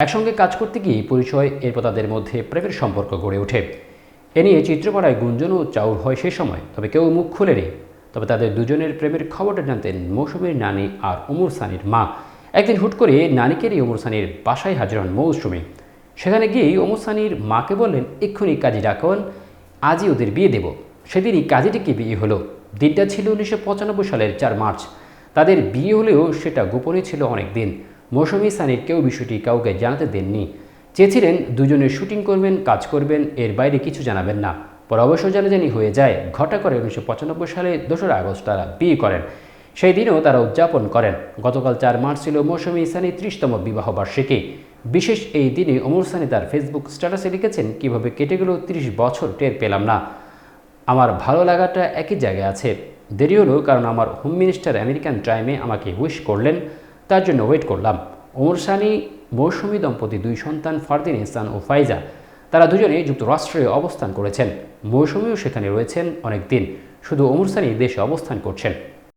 একসঙ্গে কাজ করতে গিয়ে পরিচয়, এরপর তাদের মধ্যে প্রেমের সম্পর্ক গড়ে ওঠে। এ নিয়ে চিত্রপাড়ায় গুঞ্জন ও চাউর হয় সে সময়, তবে কেউ মুখ খুলেনি তবে তাদের দুজনের প্রেমের খবরটা জানতেন মৌসুমীর নানি আর ওমর সানির মা। একদিন হুট করে নানিকেরই ওমর সানির বাসায় হাজির হন মৌসুমী। সেখানে গিয়েই ওমর সানির মাকে বললেন, এক্ষুনি কাজী ডাকন, আজই ওদের বিয়ে দেব। সেদিনই কাজীটিকে বিয়ে হলো। দিনটা ছিল উনিশশো পঁচানব্বই সালের চার মার্চ। তাদের বিয়ে হলেও সেটা গোপনে ছিল অনেক দিন মৌসুমী সানির কেউ বিষয়টি কাউকে জানাতে দেননি। চেয়েছিলেন দুজনে শুটিং করবেন, কাজ করবেন, এর বাইরে কিছু জানাবেন না। পর অবশ্য জানাজানি হয়ে যায়, ঘটা করে উনিশশো পঁচানব্বই সালে দোসরা আগস্ট তারা বিয়ে করেন। সেই দিনও তারা উদযাপন করেন। গতকাল চার মার্চ ছিল মৌসুমী ইসানি ত্রিশতম বিবাহ বার্ষিকী বিশেষ এই দিনে অমর সানি তার ফেসবুক স্ট্যাটাসে লিখেছেন, কীভাবে কেটে গেল ত্রিশ বছর, টের পেলাম না। আমার ভালো লাগাটা একই জায়গায় আছে। দেরি হলো কারণ আমার হোম মিনিস্টার আমেরিকান টাইমে আমাকে উইশ করলেন। তার জন্য ওয়েট করলাম। ওমর সানি, মৌসুমী দম্পতি দুই সন্তান ফারদিন ইহসান ও ফাইজা, তারা দুজনে যুক্তরাষ্ট্রে অবস্থান করেছেন। মৌসুমিও সেখানে রয়েছেন অনেক দিন শুধু ওমর সানি দেশে অবস্থান করছেন।